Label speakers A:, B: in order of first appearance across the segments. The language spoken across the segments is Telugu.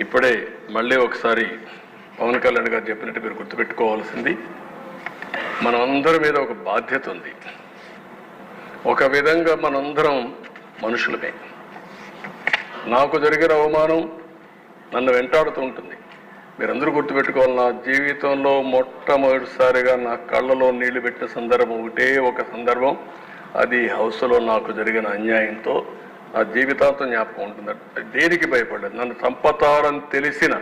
A: ఇప్పుడే మళ్ళీ ఒకసారి పవన్ కళ్యాణ్ గారు చెప్పినట్టు మీరు గుర్తుపెట్టుకోవాల్సింది మనందరి మీద ఒక బాధ్యత ఉంది. ఒక విధంగా మనందరం మనుషులమే. నాకు జరిగిన అవమానం నన్ను వెంటాడుతూ ఉంటుంది. మీరందరూ గుర్తుపెట్టుకోవాలి నా జీవితంలో మొట్టమొదటిసారిగా నా కళ్ళలో నీళ్ళు పెట్టిన సందర్భం ఒకటే ఒక సందర్భం. అది హౌస్లో నాకు జరిగిన అన్యాయంతో నా జీవితాంతం జ్ఞాపకం ఉంటుందట. దేనికి భయపడలేదు? నన్ను చంపతారని తెలిసిన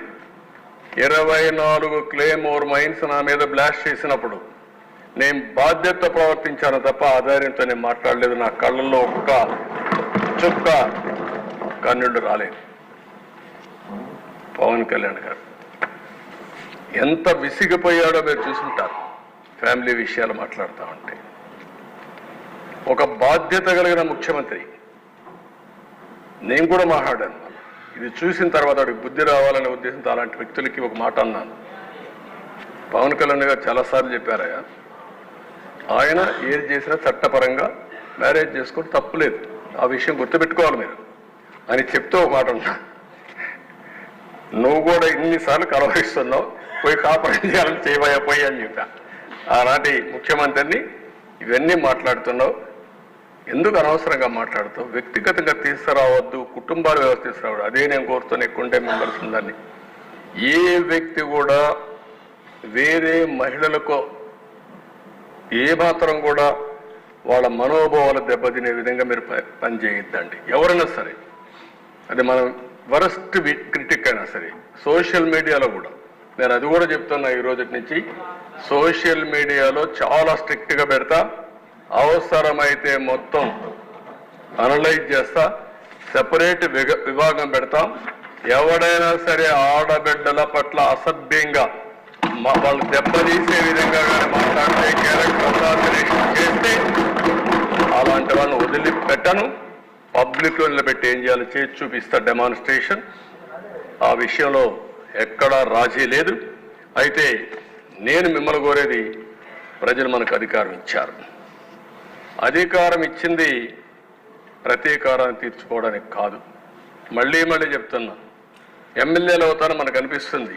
A: ఇరవై నాలుగు క్లెయిమ్ ఓర్ మైన్స్ నా మీద బ్లాస్ట్ చేసినప్పుడు నేను బాధ్యత ప్రవర్తించాను తప్ప ఆధార్యంతో నేను మాట్లాడలేదు. నా కళ్ళల్లో ఒక్క చుక్క కన్నుడు రాలేదు. పవన్ కళ్యాణ్ గారు ఎంత విసిగిపోయాడో మీరు చూసుంటారు. ఫ్యామిలీ విషయాలు మాట్లాడుతూ ఉంటే. ఒక బాధ్యత కలిగిన ముఖ్యమంత్రి నేను కూడా మాట్లాడాను. ఇది చూసిన తర్వాత వాడికి బుద్ధి రావాలనే ఉద్దేశంతో అలాంటి వ్యక్తులకి ఒక మాట అన్నాను. పవన్ కళ్యాణ్ గారు చాలాసార్లు చెప్పారయ్యా ఆయన ఏది చేసినా చట్టపరంగా మ్యారేజ్ చేసుకోవడం తప్పులేదు ఆ విషయం గుర్తుపెట్టుకోవాలి మీరు. అని చెప్తూ ఒక మాట ఉన్నా నువ్వు కూడా ఇన్నిసార్లు కలవరిస్తున్నావు పోయి కాపురం చేయాలని చేయబోయా పోయి అని చెప్పా. ఆనాటి ముఖ్యమంత్రిని ఇవన్నీ మాట్లాడుతున్నావు. ఎందుకు అనవసరంగా మాట్లాడుతావు? వ్యక్తిగతంగా తీసుకురావద్దు కుటుంబాలు వ్యవస్థ తీసుకురావద్దు. అదే నేను కోరుతాను ఎక్కువంటే మెంబర్స్ ఉందని ఏ వ్యక్తి కూడా వేరే మహిళలకు ఏ మాత్రం కూడా వాళ్ళ మనోభావాలు దెబ్బతినే విధంగా మీరు ప- ఎవరైనా సరే. అది మనం వరస్ట్ క్రిటిక్ అయినా సరే. సోషల్ మీడియాలో కూడా. నేను అది కూడా చెప్తున్నా ఈ రోజు నుంచి. సోషల్ మీడియాలో చాలా స్ట్రిక్ట్గా పెడతా. అవసరమైతే మొత్తం అనలైజ్ చేస్తా సెపరేట్ విభాగం పెడతాం. ఎవడైనా సరే ఆడబిడ్డల పట్ల అసభ్యంగా వాళ్ళు దెబ్బతీసే విధంగా కానీ మాట్లాడితే క్యారెక్టర్ అసాసినేషన్ చేస్తే అలాంటి వాళ్ళని వదిలిపెట్టను పబ్లిక్లో నిలబెట్టి ఏం చేయాలో? చేసి చూపిస్తా డెమాన్స్ట్రేషన్ ఆ విషయంలో ఎక్కడా రాజీ లేదు. అయితే నేను మిమ్మల్ని కోరేది ప్రజలు మనకు అధికారం ఇచ్చారు. అధికారం ఇచ్చింది ప్రతీకారాన్ని తీర్చుకోవడానికి కాదు. మళ్ళీ మళ్ళీ చెప్తున్నా ఎమ్మెల్యేలు అవుతాను మనకు అనిపిస్తుంది.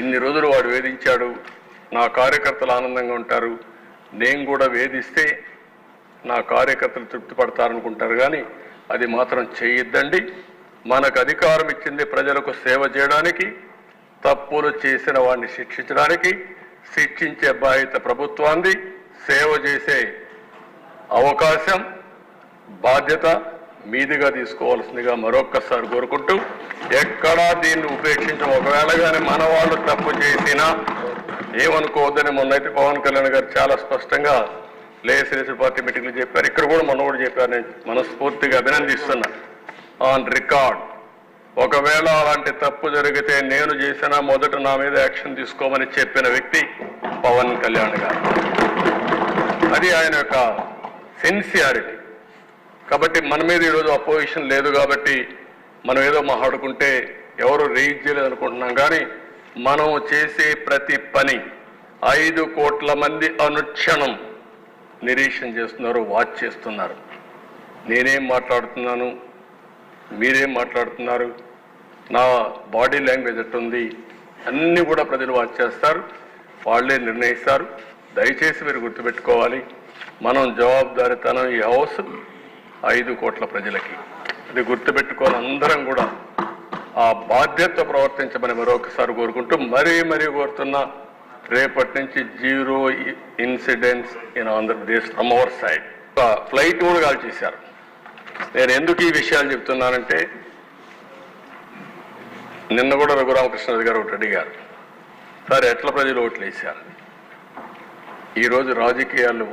A: ఇన్ని రోజులు వాడు వేధించాడు నా కార్యకర్తలు ఆనందంగా ఉంటారు నేను కూడా వేధిస్తే నా కార్యకర్తలు తృప్తి పడతారనుకుంటారు కానీ అది మాత్రం చేయొద్దండి. మనకు అధికారం ఇచ్చింది ప్రజలకు సేవ చేయడానికి తప్పులు చేసిన వాడిని శిక్షించడానికి శిక్షించే బాధ్యత ప్రభుత్వాన్ని సేవ చేసే అవకాశం బాధ్యత మీదిగా తీసుకోవాల్సిందిగా మరొక్కసారి కోరుకుంటూ ఎక్కడా దీన్ని ఉపేక్షించం. ఒకవేళ కానీ మన వాళ్ళు తప్పు చేసినా ఏమనుకోవద్దని మొన్నైతే పవన్ కళ్యాణ్ గారు చాలా స్పష్టంగా లేసలేసి పార్టీ మీటింగ్లు చెప్పారు. ఇక్కడ కూడా మొన్న కూడా చెప్పారు. నేను మనస్ఫూర్తిగా అభినందిస్తున్నా. On record. ఒకవేళ అలాంటి తప్పు జరిగితే నేను చేసిన మొదట నా మీద యాక్షన్ తీసుకోమని చెప్పిన వ్యక్తి పవన్ కళ్యాణ్ గారు. అది ఆయన యొక్క సెన్సియారిటీ కాబట్టి మన మీద ఈరోజు అపోజిషన్ లేదు కాబట్టి మనం ఏదో మాట్లాడుకుంటే ఎవరు రీచ్ చేయలేదు అనుకుంటున్నాం. కానీ మనం చేసే ప్రతి పని ఐదు కోట్ల మంది అనుక్షణం నిరీక్షణ చేస్తున్నారు వాచ్ చేస్తున్నారు. నేనేం మాట్లాడుతున్నాను? మీరేం మాట్లాడుతున్నారు? నా బాడీ లాంగ్వేజ్ ఎట్టుంది అన్నీ కూడా ప్రజలు వాచ్ చేస్తారు. వాళ్ళే నిర్ణయిస్తారు. దయచేసి మీరు గుర్తుపెట్టుకోవాలి. మనం జవాబుదారితనం ఈ హౌస్ ఐదు కోట్ల ప్రజలకి. అది గుర్తుపెట్టుకోవాలి అందరం కూడా. ఆ బాధ్యత ప్రవర్తించమని మరొకసారి కోరుకుంటూ మరీ మరీ కోరుతున్నా రేపటి నుంచి zero incidents in Andhra Pradesh from our side. Flight కూడా కాల్ చేశారు. నేను ఎందుకు ఈ విషయాలు చెప్తున్నానంటే నిన్న కూడా రఘురామకృష్ణరాజు గారు ఒకటి అడిగారు. సార్ ఎట్ల ప్రజలు ఓట్లు వేశారు ఈరోజు రాజకీయాలు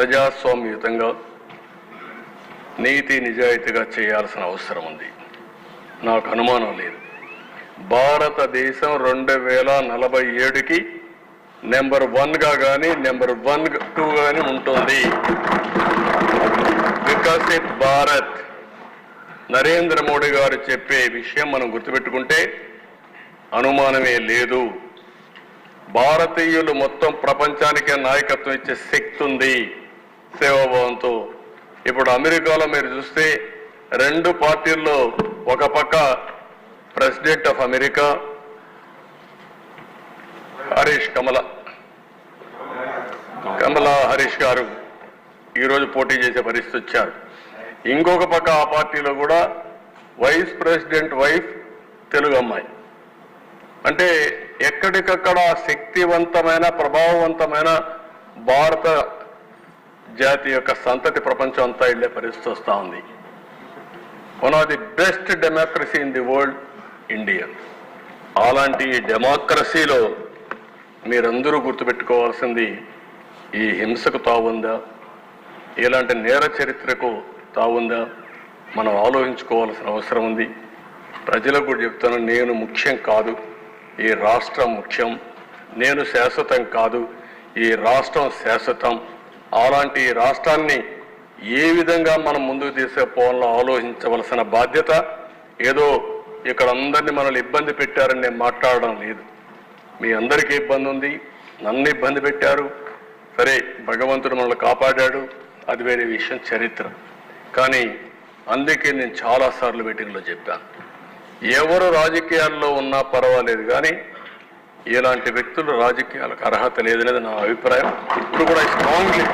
A: ప్రజాస్వామ్యయుతంగా నీతి నిజాయితీగా చేయాల్సిన అవసరం ఉంది. నాకు అనుమానం లేదు. భారతదేశం రెండు వేల నలభై ఏడుకి నెంబర్ వన్గా కానీ నెంబర్ వన్ టూ కానీ ఉంటుంది. వికసిత్ భారత్. నరేంద్ర మోడీ గారు చెప్పే విషయం మనం గుర్తుపెట్టుకుంటే అనుమానమే లేదు. భారతీయులు మొత్తం ప్రపంచానికే నాయకత్వం ఇచ్చే శక్తి ఉంది. సేవాభావంతో. ఇప్పుడు అమెరికాలో మీరు చూస్తే రెండు పార్టీల్లో ఒక పక్క president of America Harris Kamala. Kamala Harris గారు ఈరోజు పోటీ చేసే పరిస్థితి వచ్చారు. ఇంకొక పక్క ఆ పార్టీలో కూడా వైస్ ప్రెసిడెంట్ వైఫ్ తెలుగు అమ్మాయి. అంటే ఎక్కడికక్కడ శక్తివంతమైన ప్రభావవంతమైన భారత జాతి యొక్క సంతతి ప్రపంచం అంతా వెళ్ళే పరిస్థితి వస్తూ ఉంది. One of the best democracy in the world India అలాంటి ఈ డెమోక్రసీలో మీరందరూ గుర్తుపెట్టుకోవాల్సింది ఈ హింసకు తావుందా? ఇలాంటి నేర చరిత్రకు తావుందా? మనం ఆలోచించుకోవాల్సిన అవసరం ఉంది. ప్రజలకు కూడా చెప్తాను నేను ముఖ్యం కాదు ఈ రాష్ట్రం ముఖ్యం. నేను శాశ్వతం కాదు ఈ రాష్ట్రం శాశ్వతం. అలాంటి రాష్ట్రాన్ని ఏ విధంగా మనం ముందుకు తీసుకుపోవాలో ఆలోచించవలసిన బాధ్యత ఏదో ఇక్కడ అందరినీ మనల్ని ఇబ్బంది పెట్టారని నేను మాట్లాడడం లేదు. మీ అందరికీ ఇబ్బంది ఉంది నన్ను ఇబ్బంది పెట్టారు. సరే భగవంతుడు మనల్ని కాపాడాడు. అది వేరే విషయం చరిత్ర. కానీ అందుకే నేను చాలాసార్లు మీటింగ్లో చెప్పాను. ఎవరు రాజకీయాల్లో ఉన్నా పర్వాలేదు కానీ ఇలాంటి వ్యక్తులు రాజకీయాలకు అర్హత లేదనేది నా అభిప్రాయం. ఇప్పుడు కూడా స్ట్రాంగ్లీ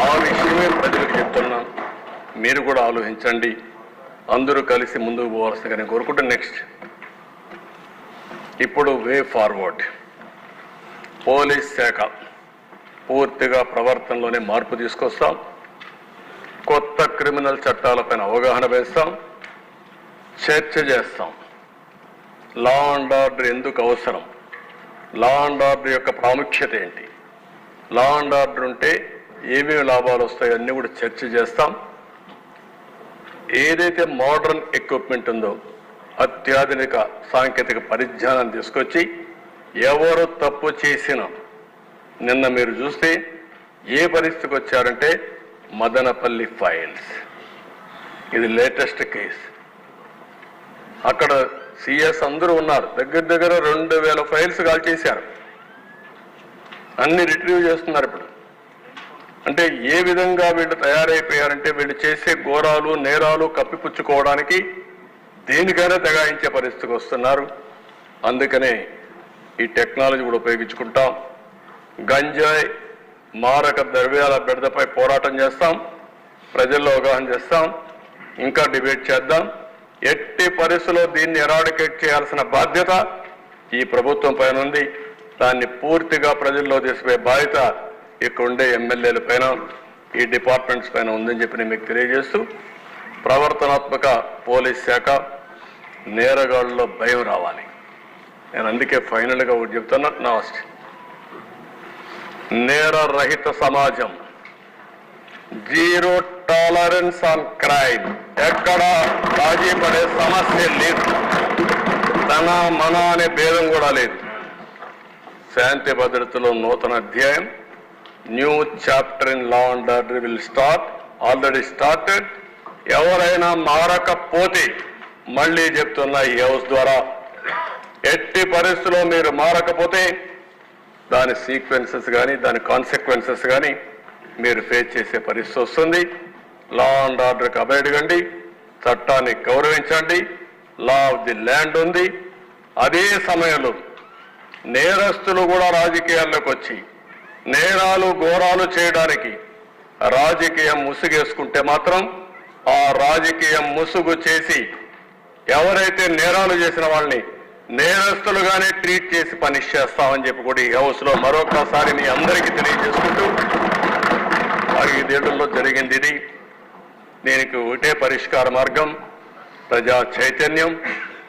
A: ఆ విషయమే ప్రజలకు చెప్తున్నాను. మీరు కూడా ఆలోచించండి. అందరూ కలిసి ముందుకు పోవాల్సిందిగా నేను కోరుకుంటే నెక్స్ట్ ఇప్పుడు వే ఫార్వర్డ్. పోలీస్ శాఖ పూర్తిగా ప్రవర్తనలోనే మార్పు తీసుకొస్తాం. కొత్త క్రిమినల్ చట్టాలపైన అవగాహన వేస్తాం చర్చ చేస్తాం. లా అండ్ ఆర్డర్ ఎందుకు అవసరం? లా అండ్ ఆర్డర్ యొక్క ప్రాముఖ్యత ఏంటి? లా అండ్ ఆర్డర్ ఉంటే ఏమేమి లాభాలు వస్తాయో అన్నీ కూడా చర్చ చేస్తాం. ఏదైతే మోడర్న్ ఎక్విప్మెంట్ ఉందో అత్యాధునిక సాంకేతిక పరిజ్ఞానం తీసుకొచ్చి ఎవరు తప్పు చేసినా నిన్న మీరు చూస్తే ఏ పరిస్థితికి వచ్చారంటే మదనపల్లి ఫైల్స్. ఇది లేటెస్ట్ కేసు. అక్కడ సిఎస్ అందరూ ఉన్నారు. దగ్గర దగ్గర రెండు వేల ఫైల్స్ కాల్ చేశారు. అన్ని రిట్రీవ్ చేస్తున్నారు ఇప్పుడు. అంటే ఏ విధంగా వీళ్ళు తయారైపోయారంటే వీళ్ళు చేసే ఘోరాలు నేరాలు కప్పిపుచ్చుకోవడానికి దేనికైనా తెగాయించే పరిస్థితికి వస్తున్నారు. అందుకనే ఈ టెక్నాలజీ కూడా ఉపయోగించుకుంటాం. గంజాయి మారక ద్రవ్యాల బెడదపై పోరాటం చేస్తాం. ప్రజల్లో అవగాహన చేస్తాం. ఇంకా డిబేట్ చేద్దాం. ఎట్టి పరిస్థితుల్లో దీన్ని ఎరాడికేట్ చేయాల్సిన బాధ్యత ఈ ప్రభుత్వం పైన ఉంది. దాన్ని పూర్తిగా ప్రజల్లో తీసుకునే బాధ్యత ఇక్కడ ఉండే ఎమ్మెల్యేల పైన ఈ డిపార్ట్మెంట్స్ పైన ఉందని చెప్పి నేను మీకు తెలియజేస్తూ ప్రవర్తనాత్మక పోలీస్ శాఖ నేరగాళ్ళలో భయం రావాలి. నేను అందుకే ఫైనల్గా ఒకటి చెప్తున్నా నమస్తే. నేర రహిత సమాజం జీరో టాలరెన్స్ ఆన్ క్రైమ్. ఎక్కడ రాజీ పడే సమస్య లేదు. తన మన అనే భేదం కూడా లేదు. శాంతి భద్రతలో నూతన అధ్యాయం. New chapter in law and order will start. Already started. ఎవరైనా మారకపోతే మళ్ళీ చెప్తున్నా ఈ హౌస్ ద్వారా ఎట్టి పరిస్థితుల్లో మీరు మారకపోతే దాని సీక్వెన్సెస్ కానీ దాని కాన్సిక్వెన్సెస్ కానీ మీరు ఫేస్ చేసే పరిస్థితి వస్తుంది. లా అండ్ ఆర్డర్కి అభయడగండి చట్టాన్ని గౌరవించండి లా ఆఫ్ ది ల్యాండ్ ఉంది. అదే సమయంలో నేరస్తులు కూడా రాజకీయాల్లోకి వచ్చి నేరాలు ఘోరాలు చేయడానికి రాజకీయం ముసుగేసుకుంటే మాత్రం ఆ రాజకీయం ముసుగు చేసి ఎవరైతే నేరాలు చేసిన వాళ్ళని నేరస్తులుగానే ట్రీట్ చేసి పనిష్ చేస్తామని చెప్పి కూడా ఈ హౌస్లో మరొకసారి మీ అందరికీ తెలియజేసుకుంటూ ఐదేళ్ళలో జరిగింది ఇది. దీనికి ఒకటే పరిష్కార మార్గం ప్రజా చైతన్యం.